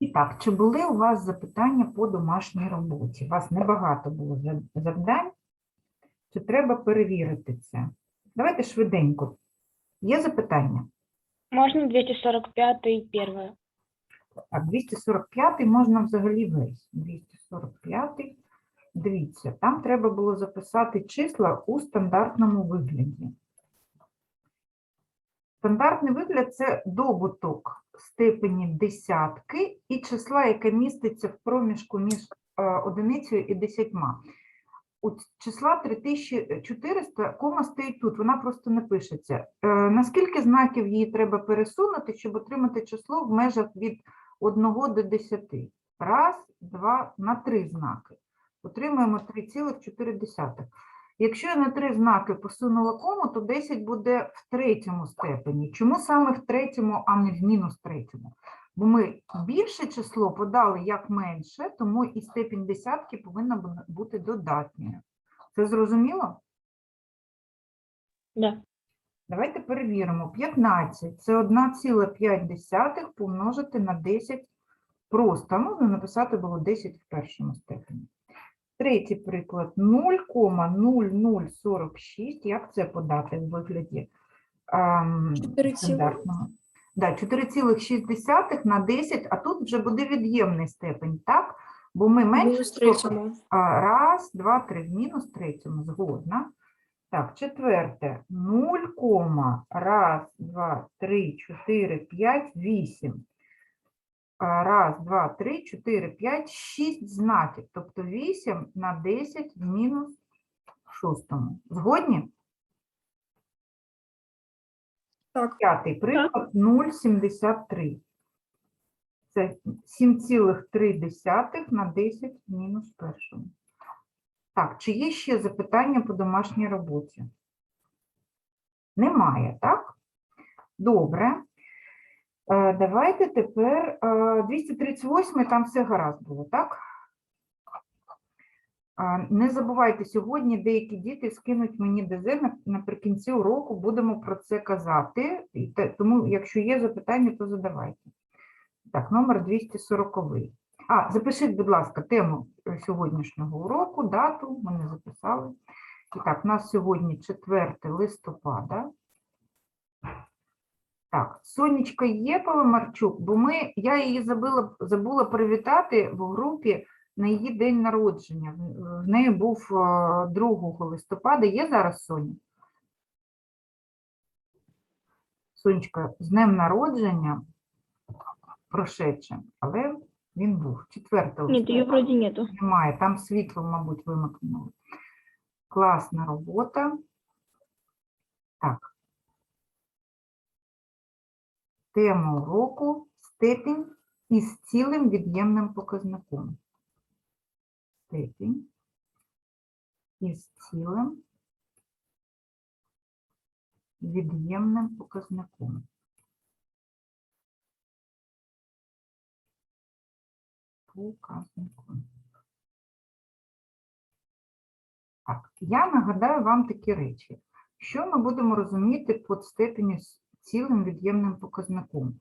І так, чи були у вас запитання по домашній роботі? У вас небагато було завдань. Чи треба перевірити це? Давайте швиденько. Є запитання? Можно 245 первое. Так, 245 можна взагалі весь. 245. Дивіться, там треба було записати числа у стандартному вигляді. Стандартний вигляд це добуток степені десятки і числа, яке міститься в проміжку між е, одиницею і десятьма. У числа 3400 кома стоїть тут, вона просто не пишеться. Е, Наскільки знаків її треба пересунути, щоб отримати число в межах від 1 до 10? Раз, два, на три знаки. Отримуємо 3,4. Якщо я на три знаки посунула кому, то 10 буде в третьому степені. Чому саме в третьому, а не в мінус третьому? Бо ми більше число подали як менше, тому і степінь десятки повинна бути додатньою. Це зрозуміло? Да. Давайте перевіримо. 15 – це 1,5 помножити на 10 просто. Можна написати було 10 в першому степені. Третій приклад. 0,0046. Як це подати в вигляді ам, 4 цілих. стандартного? Да, 4,6 на 10, а тут вже буде від'ємний степень, так? Бо ми менше Мінус третьому. Раз, два, три, в мінус третьому, згодна. Так, четверте. 0, кома, раз, два, три, чотири, п'ять, вісім. Раз, два, три, чотири, п'ять, шість знаків. Тобто 8 на 10 в мінус шостому. Згодні? Так. П'ятий приклад 0,73. Це 7,3 на 10 в мінус першому. Так, чи є ще запитання по домашній роботі? Немає, так? Добре. Е, Давайте тепер е, 238, там все гаразд було, так? Не забувайте, сьогодні деякі діти скинуть мені ДЗ наприкінці уроку, будемо про це казати. Тому, якщо є запитання, то задавайте. Так, номер 240. А, запишіть, будь ласка, тему е, сьогоднішнього уроку, дату, ми не записали. І так, у нас сьогодні 4 листопада. Так, Сонечка є Паламарчук, бо ми, я її забула, забула привітати в групі на її день народження. В- неї був е, 2 листопада. Є зараз Соня? Сонечка, з днем народження прошедшим, але він був 4 Нет, ее вроде нету. немає, там світло, мабуть, вимикнули. Класна робота. Так. Тема уроку степінь із цілим від'ємним показником. Степінь із цілим від'ємним показником. Так, я нагадаю вам такі речі. Що ми будемо розуміти під степеню цілим від'ємним показником?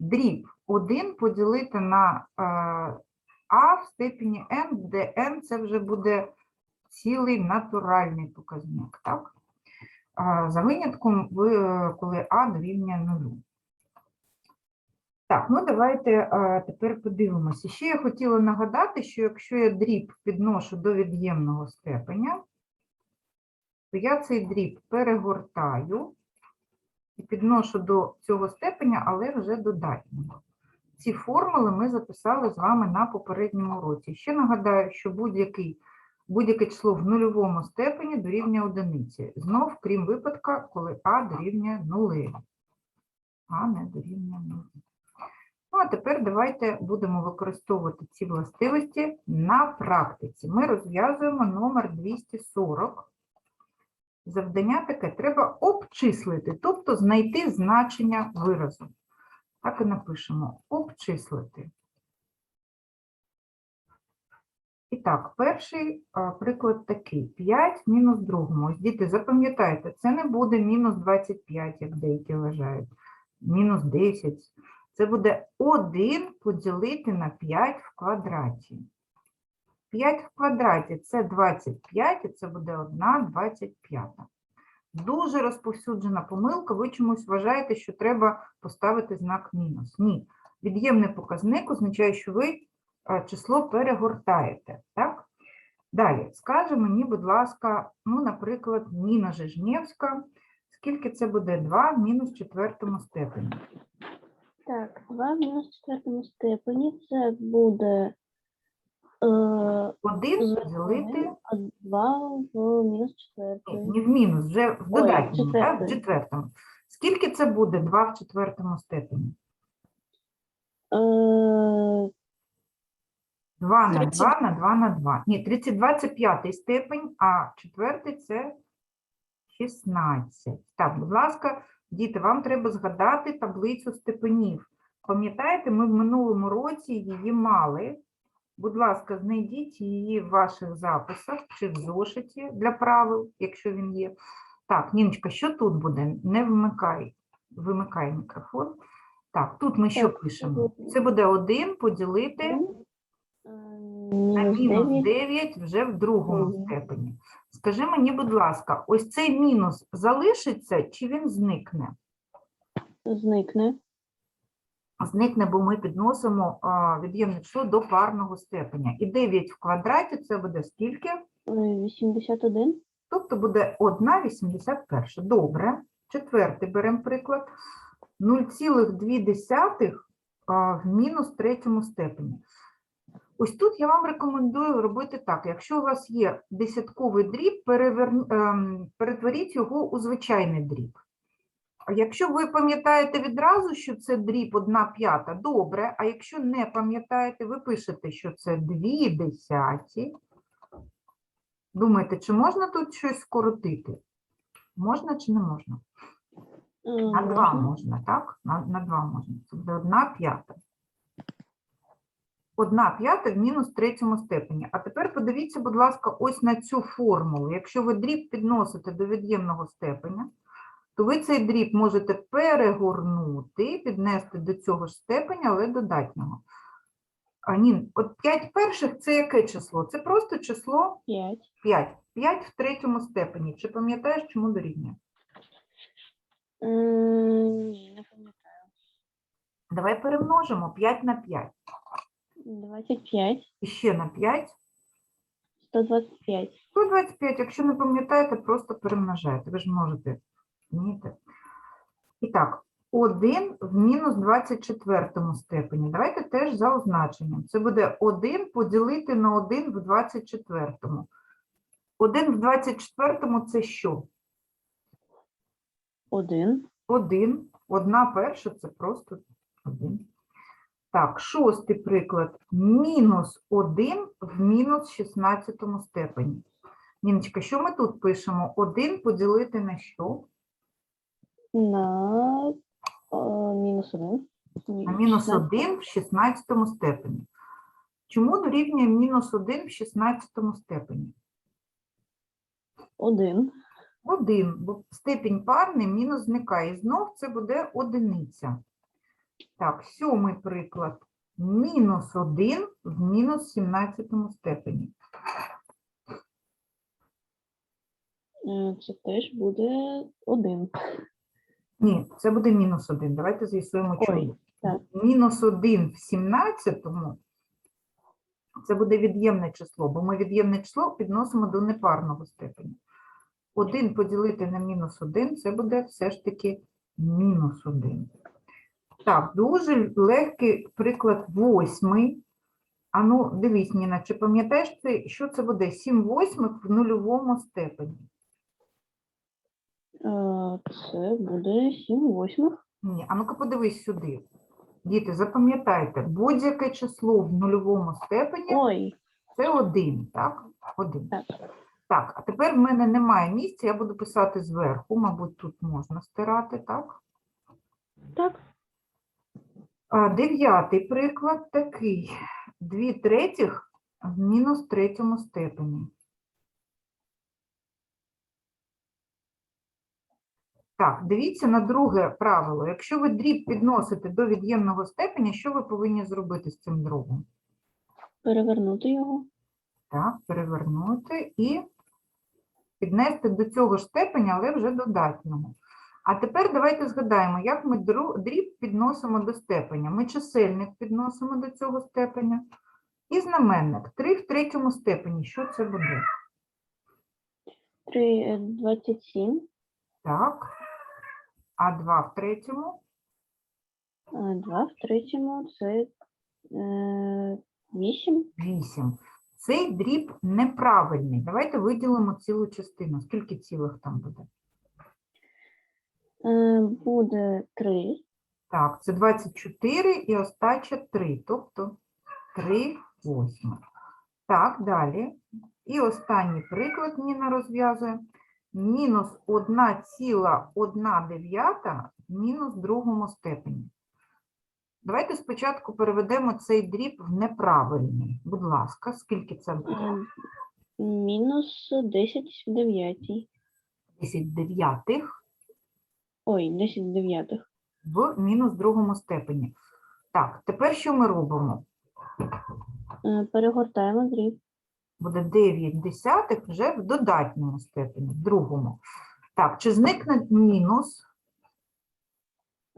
Дріб 1 поділити на е, а в степені n, де n це вже буде цілий натуральний показник, так? За винятком, ви, коли а дорівнює нулю. Так, ну давайте е, тепер подивимося. Ще я хотіла нагадати, що якщо я дріб підношу до від'ємного степеня, то я цей дріб перегортаю і підношу до цього степеня, але вже додатнього. Ці формули ми записали з вами на попередньому уроці. Ще нагадаю, що будь-яке число в нульовому степені дорівнює одиниці. Знов, крім випадка, коли а дорівнює нулеві. А не дорівнює нулеві. Ну, а тепер давайте будемо використовувати ці властивості на практиці. Ми розв'язуємо номер 240. Завдання таке треба обчислити, тобто знайти значення виразу. Так і напишемо обчислити. І так, перший приклад такий. 5 мінус другому. Ось, діти, запам'ятайте, це не буде мінус 25, як деякі вважають, мінус 10. Це буде 1 поділити на 5 в квадраті. 5 в квадраті це 25, і це буде 1 25. Дуже розповсюджена помилка. Ви чомусь вважаєте, що треба поставити знак мінус. Ні. Від'ємний показник означає, що ви е, число перегортаєте. Так? Далі, скаже мені, будь ласка, ну, наприклад, Ніна Жижнєвська. Скільки це буде 2 в мінус четвертому степені? Так, 2 в мінус четвертому степені це буде е, 1 поділити, а 2 в мінус ні, не в мінус, вже в додатньому, так, в четвертому. Скільки це буде 2 в четвертому степені? Е, 2 на 30. 2 на 2 на 2. Ні, 32 це п'ятий степень, а четвертий це 16. Так, будь ласка, діти, вам треба згадати таблицю степенів. Пам'ятаєте, ми в минулому році її мали. Будь ласка, знайдіть її в ваших записах чи в зошиті для правил, якщо він є. Так, Ніночка, що тут буде? Не вмикай, вимикай мікрофон. Так, тут ми що пишемо? Це буде 1 поділити е, на мінус мінус 9. 9 вже в другому степені. Скажи мені, будь ласка, ось цей мінус залишиться чи він зникне? зникне. Зникне, бо ми підносимо від'ємне число до парного степеня. І 9 в квадраті це буде скільки? Е, 81. Тобто буде 1,81. Добре. Четвертий беремо приклад. 0,2 в мінус третьому степені. Ось тут я вам рекомендую робити так. Якщо у вас є десятковий дріб, ем, перетворіть його у звичайний дріб. А якщо ви пам'ятаєте відразу, що це дріб 1 п'ята, добре. А якщо не пам'ятаєте, ви пишете, що це 2 десяті. Думаєте, чи можна тут щось скоротити? Можна чи не можна? На 2 можна. можна, так? На, на 2 можна. Це буде 1 п'ята. 1 п'ята в мінус третьому степені. А тепер подивіться, будь ласка, ось на цю формулу. Якщо ви дріб підносите до від'ємного степеня, то ви цей дріб можете перегорнути, піднести до цього ж степеня, але додатнього. А, ні, от 5 перших це яке число? Це просто число 5. 5. 5 в третьому степені. Чи пам'ятаєш, чому дорівнює? Ні, не пам'ятаю. Давай перемножимо 5 на 5. 25. І ще на 5. 125. 125, якщо не пам'ятаєте, просто перемножаєте. Ви ж можете вміти. І так, 1 в мінус 24 степені. Давайте теж за означенням. Це буде 1 поділити на 1 в 24. 1 в 24 це що? 1. 1. Одна перша це просто 1. Так, шостий приклад. Мінус 1 в мінус 16 степені. Ніночка, що ми тут пишемо? 1 поділити на що? На е, мінус 1. На мінус 1 в 16 степені. Чому дорівнює мінус 1 в 16 степені? 1. 1, бо степінь парний мінус зникає. І знов це буде одиниця. Так, сьомий приклад. Мінус 1 в мінус 17 степені. Е, Це теж буде 1. Ні, це буде мінус 1. Давайте з'ясуємо, чому. так. Мінус 1 в 17 це буде від'ємне число, бо ми від'ємне число підносимо до непарного степеня. 1 поділити на мінус 1 це буде все ж таки мінус 1. Так, дуже легкий приклад восьмий. А ну, дивись, Ніна, чи пам'ятаєш що це буде? 7 восьмих в нульовому степені. Е, Це буде 7 восьмих. Ні, а ну-ка подивись сюди. Діти, запам'ятайте, будь-яке число в нульовому степені Ой, це 1, так? 1. так. Так, а тепер в мене немає місця, я буду писати зверху, мабуть, тут можна стирати, так? Так. А, Дев'ятий приклад такий. 2 третіх в мінус третьому степені. Так, дивіться на друге правило. Якщо ви дріб підносите до від'ємного степеня, що ви повинні зробити з цим дробом? Перевернути його. Так, перевернути і піднести до цього ж степеня, але вже додатнього. А тепер давайте згадаємо, як ми дріб підносимо до степеня. Ми чисельник підносимо до цього степеня. І знаменник 3 в третьому степені. Що це буде? 3, е, 27, Так. А 2 в третьому? 2 в третьому, це е, 8. 8. Цей дріб неправильний. Давайте виділимо цілу частину. Скільки цілих там буде? Е, буде 3. Так, це 24 і остача 3, тобто 3 восьмих. Так, далі. І останній приклад Ніна розв'язує. Мінус 1,1 в мінус другому степені. Давайте спочатку переведемо цей дріб в неправильний. Будь ласка, скільки це буде? Е, мінус 10 в 9. 10 дев'ятих Ой, 10 дев'ятих. в мінус другому степені. Так, тепер що ми робимо? Е, перегортаємо дріб. Буде 9 десятих вже в додатньому степені, в другому. Так, чи зникне мінус?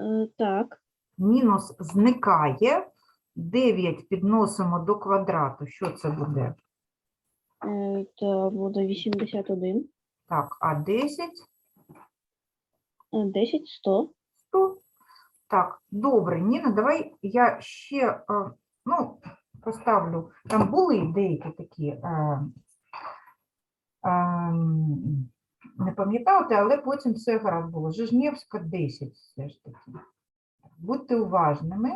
Е, так, Мінус зникає. 9 підносимо до квадрату. Що це буде? е, то буде 81. Так, а 10 Е, 10, 100. 100. Так, добре, Ніна, давай я ще е, ну, поставлю. Там були деякі такі. Е, ем, не пам'ятаєте, але потім все гаразд було. Жижнєвська 10 все ж таки. Будьте уважними,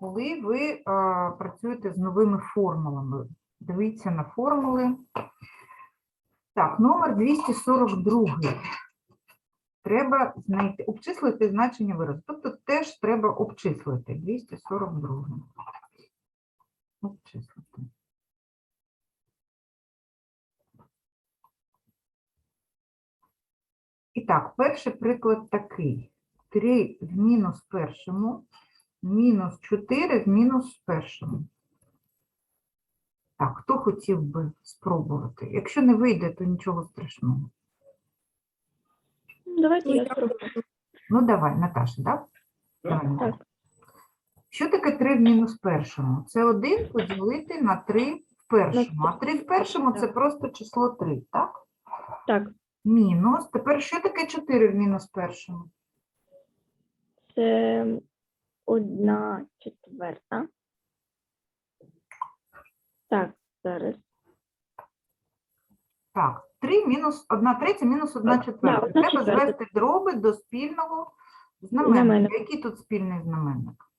коли ви е, працюєте з новими формулами. Дивіться на формули. Так, номер 242. Треба знайти, обчислити значення виразу. Тобто теж треба обчислити. 242. Обчислити. І так, перший приклад такий. 3 в мінус першому, мінус 4 в мінус першому. Так, хто хотів би спробувати? Якщо не вийде, то нічого страшного. Давайте я спробую. Ну, давай, Наташа, так? Давай, Наташа. Так. Що таке 3 в мінус першому? Це 1 поділити на 3 в першому. А 3 в першому це просто число 3, так? Так, Мінус. Тепер що таке 4 в мінус першому? це одна четверта. Так, зараз. Так, 3 мінус 1 третя мінус 1 четверта. Треба звести дроби до спільного знаменника. Знаменника. Який тут спільний знаменник?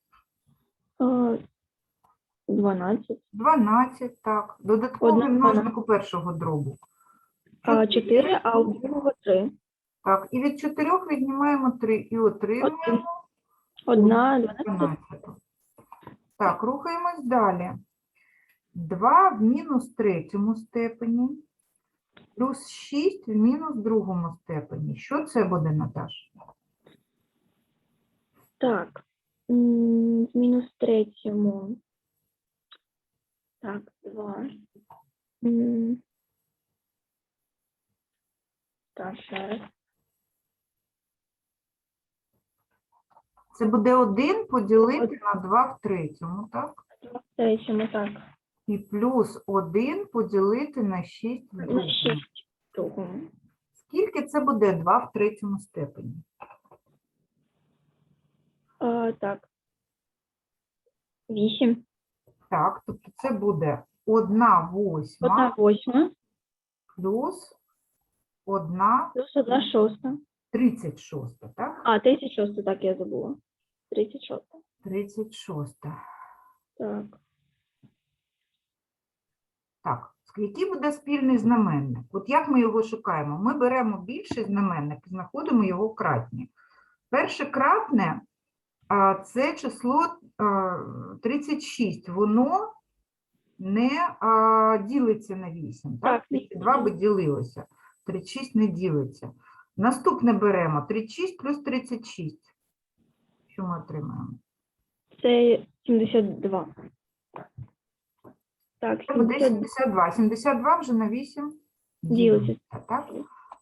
Е, 12. 12, так. Додатковий Одна множник у першого дробу. А 4, а у другого 3. Так, і від 4 віднімаємо 3 і отримуємо Одна, 12. 12. Так, рухаємось далі. 2 в мінус третьому степені плюс 6 в мінус другому степені. Що це буде, Наташ? Так. Мінус третьому. Так, 2. Так, зараз. Це буде 1 поділити на 2 в третьому, так? В третьому, так. І плюс 1 поділити на 6 в На другому. 6 в другому. Скільки це буде 2 в третьому степені? А, так. 8. Так, тобто це буде 1 восьма Одна восьма. плюс 1 Плюс одна шоста. 36, так? А, 36, так, я забула. 36. 36. Так. Так, який буде спільний знаменник? От як ми його шукаємо? Ми беремо більший знаменник і знаходимо його кратні. Перше кратне а, це число а, 36. Воно не ділиться на 8. Так, Так, ні. 2 би ділилося. 36 не ділиться. Наступне беремо 36 плюс 36. Що ми отримаємо? Це 72. Так, Це буде 72 72. 72 вже на 8 Ділиться. так?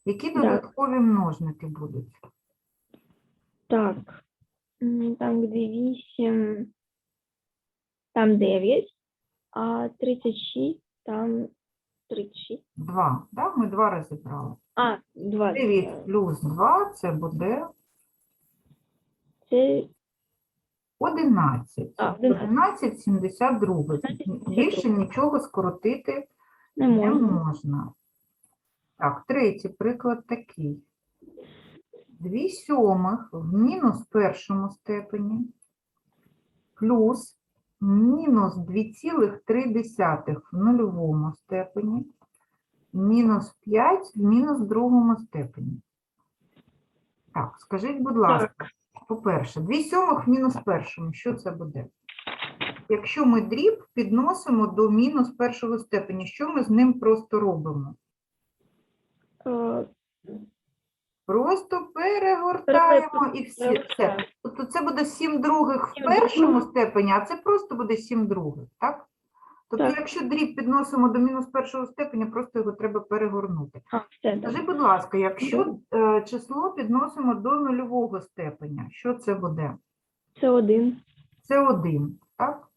Які Да. додаткові множники будуть? Так. Там где 8, там 9, а 36, там 36. 2. Так? Ми два рази брали. А, 2. 9 плюс 2 це буде Це 11. А, 11. 11 72. 11, Більше нічого скоротити не не можна. можна. Так, третій приклад такий. 2 сьомих в мінус першому степені плюс мінус 2,3 в нульовому степені мінус 5 в мінус другому степені. Так, скажіть, будь ласка, по-перше, 2 сьомих в мінус першому, що це буде? Якщо ми дріб підносимо до мінус першого степені, що ми з ним просто робимо? Е, Просто перегортаємо і всі. Все. Тобто це буде 7 других в першому степені, а це просто буде 7 других, так? Тобто, Так. якщо дріб підносимо до мінус першого степеня, просто його треба перегорнути. А, все, так. Скажи, будь ласка, якщо е, число підносимо до нульового степеня, що це буде? Це 1. Це 1, так?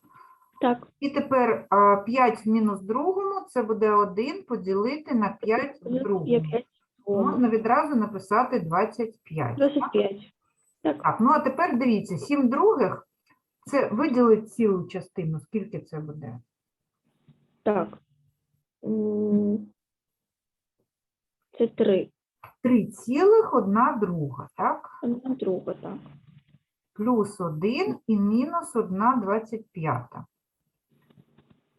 Так, І тепер а, 5 в мінус другому, це буде 1 поділити на 5 в другому. 5. Можна відразу написати 25. 25. Так, ну а тепер дивіться, 7 других, це виділить цілу частину, скільки це буде? Так. Це 3. 3 цілих, 1 друга, так? Одна друга, так. Плюс 1 і мінус 1 25.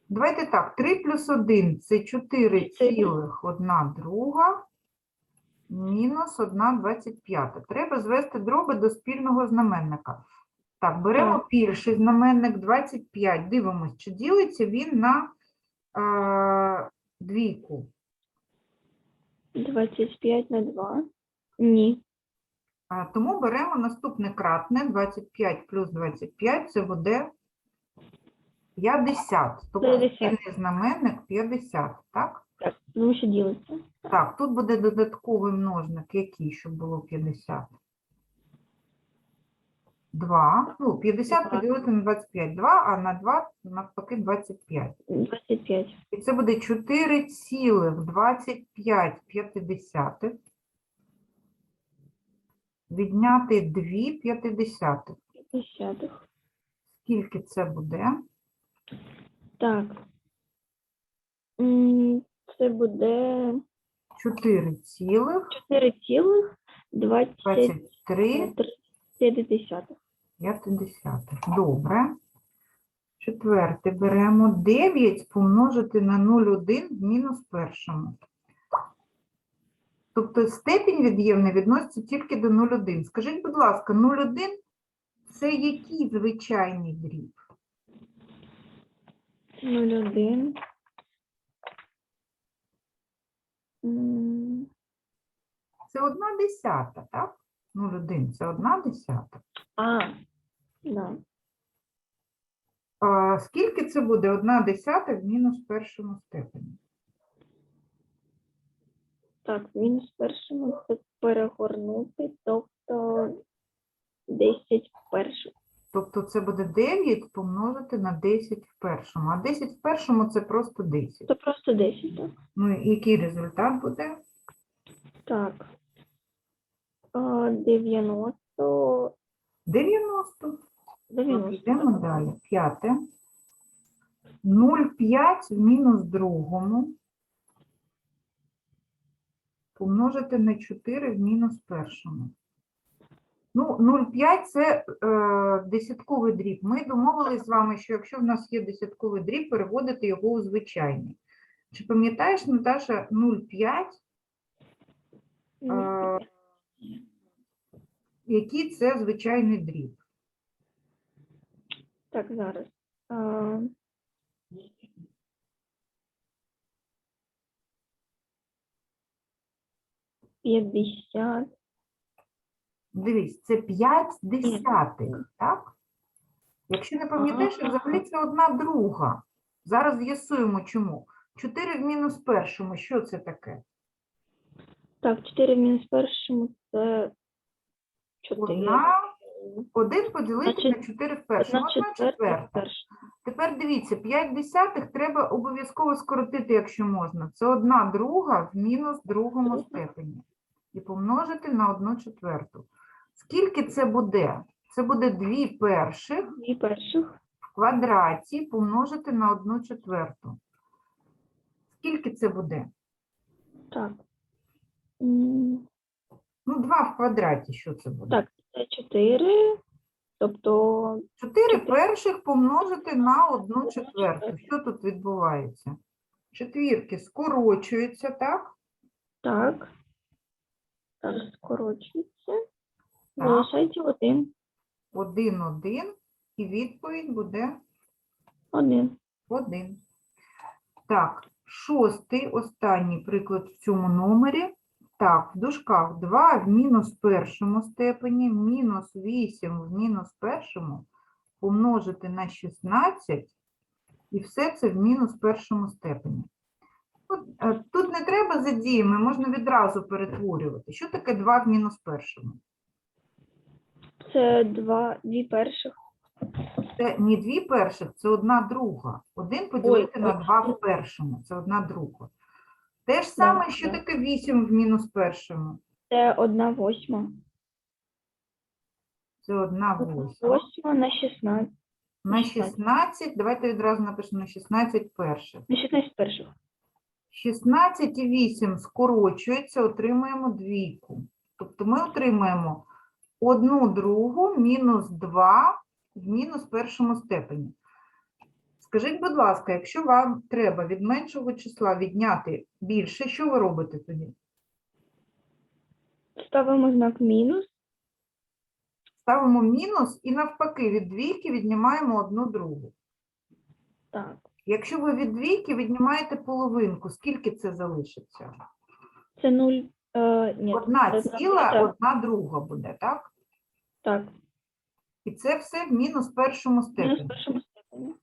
Давайте так, 3 плюс 1 – це 4 цілих, 1 друга, мінус 1 25. Треба звести дроби до спільного знаменника. Так, беремо Так. більший знаменник 25. Дивимось, чи ділиться він на е, двійку. 25 на 2. Ні. А, тому беремо наступне кратне 25 плюс 25 це буде 50. Тобто 50. спільний знаменник 50, так? Так, тому що ділиться. Так, тут буде додатковий множник, який, щоб було 50. 2. Ну, 50 Два. поділити на 25. 2, а на 2 навпаки 25. 25. І це буде 4,25 п'ятидесятих. Відняти 2 п'ятидесятих. 50. Скільки це буде? Так. М, Це буде 4 цілих 4,23 23 п'ятидесятих. Добре. Четверте беремо 9 помножити на 0,1 в мінус першому. Тобто степінь від'ємний відноситься тільки до 0,1. Скажіть, будь ласка, 0,1 – це який звичайний дріб? 0,1. Це одна десята, так? 0,1 – це одна десята. А, да. А скільки це буде одна десята в мінус першому степені? Так, мінус першому це перегорнути, тобто 10 в першому. Тобто це буде 9 помножити на 10 в першому. А 10 в першому – це просто 10. Це просто 10, так? Ну і який результат буде? Так. А, 90. 90. 90. Йдемо далі. П'яте. 0,5 в мінус другому помножити на 4 в мінус першому. Ну, 0,5 – це е, десятковий дріб. Ми домовились з вами, що якщо в нас є десятковий дріб, переводити його у звичайний. Чи пам'ятаєш, Наташа, 0,5 е, який це звичайний дріб? Так, зараз. А, 50. Дивись, це 5 десятих, так? Якщо не пам'ятаєш, Ага. взагалі це одна друга. Зараз з'ясуємо, чому. 4 в мінус першому, що це таке? Так, 4 в мінус першому це 4. Одна, один поділити на Значить, 4 в першому, Одна четверта. Тепер дивіться, 5 десятих треба обов'язково скоротити, якщо можна. Це одна друга в мінус другому Друга. степені. І помножити на одну четверту. Скільки це буде? Це буде 2 перших Дві перших. в квадраті помножити на одну четверту. Скільки це буде? Так. Ну, 2 в квадраті, що це буде? Так, це 4. Тобто 4 перших помножити на одну четверту. Що тут відбувається? Четвірки скорочуються, так? так. Так, скорочується. Так. Залишається один. 1, 1, і відповідь буде Один. 1. Так, шостий, останній приклад в цьому номері. Так, в дужках 2 в мінус першому степені, мінус 8 в мінус першому помножити на 16, і все це в мінус першому степені. Е, Тут не треба за діями, можна відразу перетворювати. Що таке 2 в мінус першому? Це два, дві перших. Це не дві перших, це одна друга. Один поділити на ой. два в першому, це одна друга. Те ж саме, що да. таке 8 в мінус першому? Це одна восьма. Це одна восьма. восьма на 16. На 16. 16, давайте відразу напишемо на 16 перших. На 16 перших. 16 і 8 скорочується, отримуємо двійку. Тобто ми отримаємо одну другу мінус 2 в мінус першому степені. Скажіть, будь ласка, якщо вам треба від меншого числа відняти більше, що ви робите тоді? Ставимо знак мінус. Ставимо мінус і навпаки від двійки віднімаємо одну другу. Так. Якщо ви від двійки віднімаєте половинку, скільки це залишиться? Це 0. Е, ні, Одна це ціла, так. одна друга буде, так? Так. І це все в мінус першому Мінус степені. першому степені.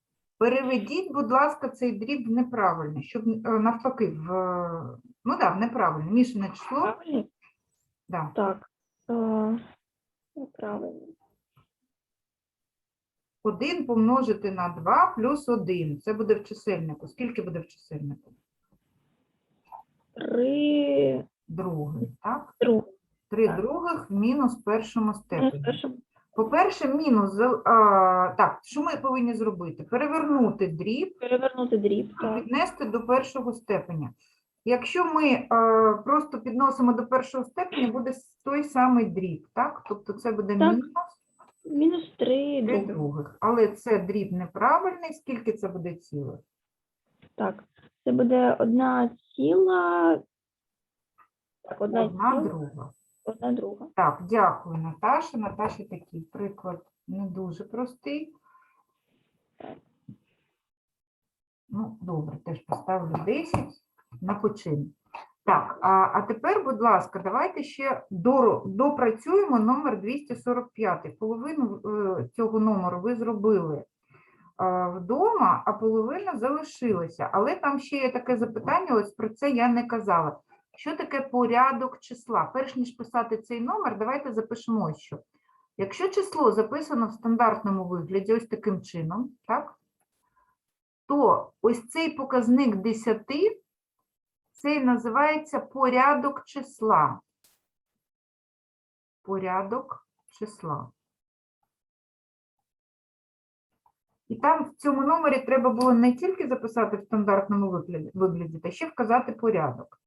Переведіть, будь ласка, цей дріб в неправильний, щоб е, навпаки, в, е, ну так, в неправильне, мішане число. Правильно? Да. Так. Е, неправильно. 1 помножити на 2 плюс 1. Це буде в чисельнику. Скільки буде в чисельнику? 3 Другий, так? друг. 3 Так. других мінус першому степені. першому. По-перше, мінус, а, так, що ми повинні зробити? Перевернути дріб Перевернути дріб. і Так. піднести до першого степеня. Якщо ми е, просто підносимо до першого степеня, буде с- той самий дріб, так? Тобто це буде Так. мінус Мінус 3 3 друг. других. Але це дріб неправильний, скільки це буде цілих? Так. Це буде одна ціла. Так, одна, Одна ціла, друга. Одна друга. Так, дякую, Наташа. Наташа такий приклад не дуже простий. Ну, добре, теж поставлю 10 на почин. Так, а, а тепер, будь ласка, давайте ще допрацюємо номер 245. Половину е, цього номеру ви зробили е, вдома, а половина залишилася. Але там ще є таке запитання, ось про це я не казала. Що таке порядок числа? Перш ніж писати цей номер, давайте запишемо ось що. Якщо число записано в стандартному вигляді, ось таким чином, так? то ось цей показник 10 це і називається порядок числа. Порядок числа. І там в цьому номері треба було не тільки записати в стандартному вигляді та ще вказати порядок.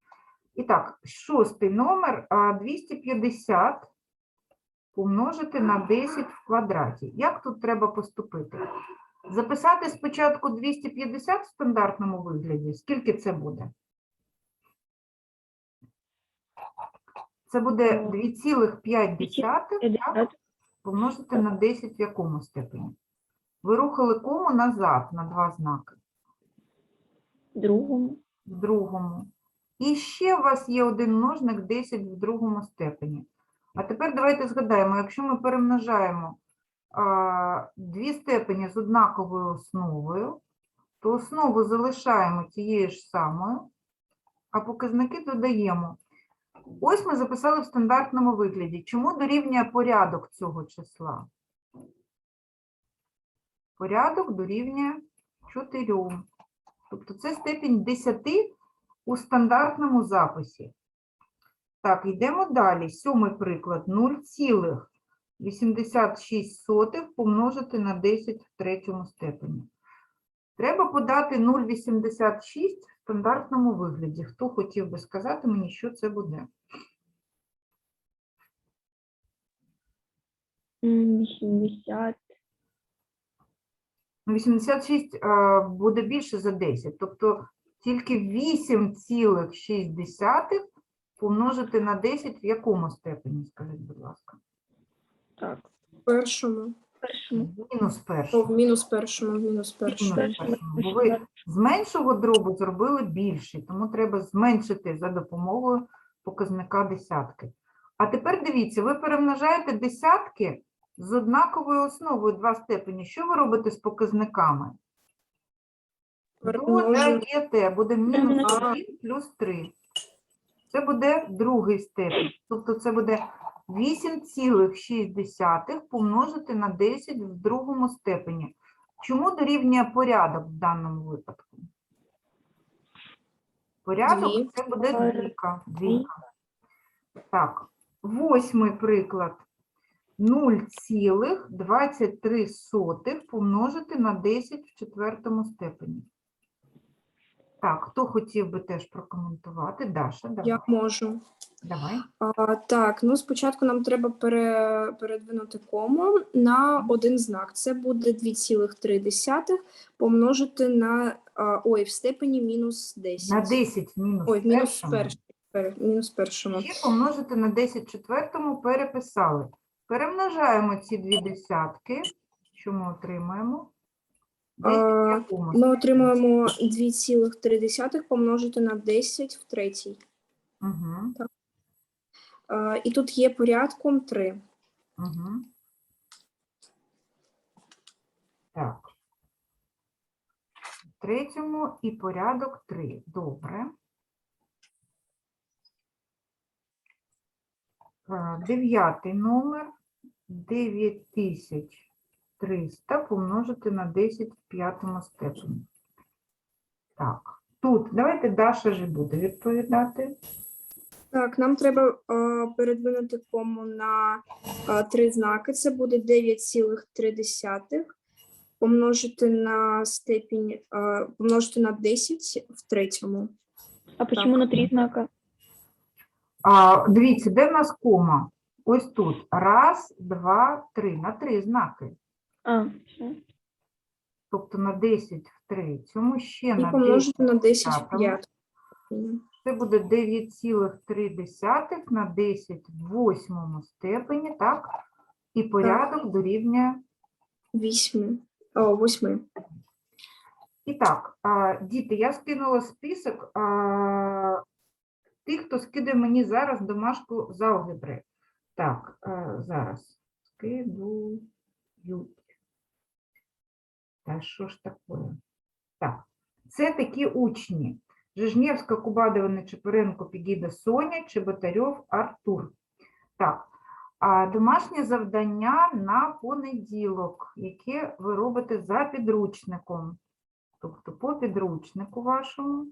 І так, шостий номер 250 помножити на 10 в квадраті. Як тут треба поступити? Записати спочатку 250 в стандартному вигляді. Скільки це буде? Це буде Ну, 2,5 так? помножити на 10 в якому степені? Ви рухали кому назад на два знаки. Другому. В другому. І ще у вас є один множник 10 в другому степені. А тепер давайте згадаємо, якщо ми перемножаємо а, дві степені з однаковою основою, то основу залишаємо тією ж самою, а показники додаємо. Ось ми записали в стандартному вигляді. Чому дорівнює порядок цього числа? Порядок дорівнює 4. Тобто це степінь 10 у стандартному записі. Так, йдемо далі. Сьомий приклад. 0,86 помножити на 10 в третьому степені. Треба подати 0,86 в стандартному вигляді. Хто хотів би сказати мені, що це буде? 80. Ну, 86 е, буде більше за 10, тобто тільки 8,6 помножити на 10 в якому степені, скажіть, будь ласка? Так, в першому. Першому. Мінус О, в першому. мінус першому, в мінус першому. Мінус першому. Бо ви з меншого дробу зробили більший, тому треба зменшити за допомогою показника десятки. А тепер дивіться, ви перемножаєте десятки з однаковою основою два степені. Що ви робите з показниками? Перемножуємо. Додаєте, буде мінус 1 плюс 3. Це буде другий степень. Тобто це буде 8,6 помножити на 10 в другому степені. Чому дорівнює порядок в даному випадку? Порядок це буде двійка. Так, восьмий приклад. 0,23 помножити на 10 в четвертому степені. Так, хто хотів би теж прокоментувати? Даша, давай. Я можу. давай. А, так, ну спочатку нам треба пере, передвинути кому на один знак. Це буде 2,3 помножити на а, ой, в степені мінус 10. На 10 мінус Ой, мінус першому. першому. Пер, мінус першому. Ще помножити на 10 четвертому переписали. Перемножаємо ці дві десятки. Що ми отримаємо? 10 в А, якому Ми отримуємо 2,3 помножити на 10 в третій. Угу, А, і тут є порядком 3. угу. Так. В третьому і порядок 3. Добре. Е, Дев'ятий номер 9300 помножити на 10 в п'ятому степені. Так, тут давайте Даша ж буде відповідати. Так, нам треба а, передвинути кому на а, три знаки. Це буде 9,3 помножити на степінь, а, помножити на 10 в третьому. А почему на три знака? А, дивіться, де в нас кома? Ось тут. Раз, два, три. На три знаки. А, все. Тобто на 10 в третьому, ще І на 10. помножити на 10 в п'ятому. п'ятому. Це буде 9,3 на 10 в восьмому степені, так? І порядок дорівнює. 8. О, 8. І так, а, діти, я скинула список а, тих, хто скидає мені зараз домашку з алгебри. Так, а, зараз скидують. Та що ж таке? Так, це такі учні. Жижнєвська, Кубадова, Нечепоренко, Пігіда, Соня, Чеботарьов, Артур. Так, а домашнє завдання на понеділок, яке ви робите за підручником. Тобто по підручнику вашому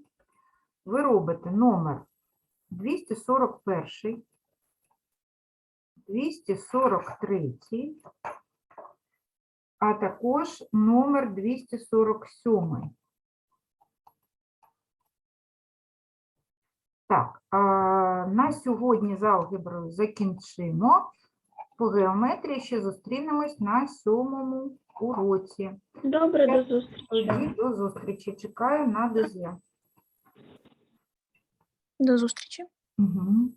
ви робите номер 241, 243, а також номер 247. Так, на сьогодні з алгеброю закінчимо. По геометрії ще зустрінемось на сьомому уроці. Добре, до зустрічі. Тоді до зустрічі. Чекаю на ДЗ. До зустрічі. Угу.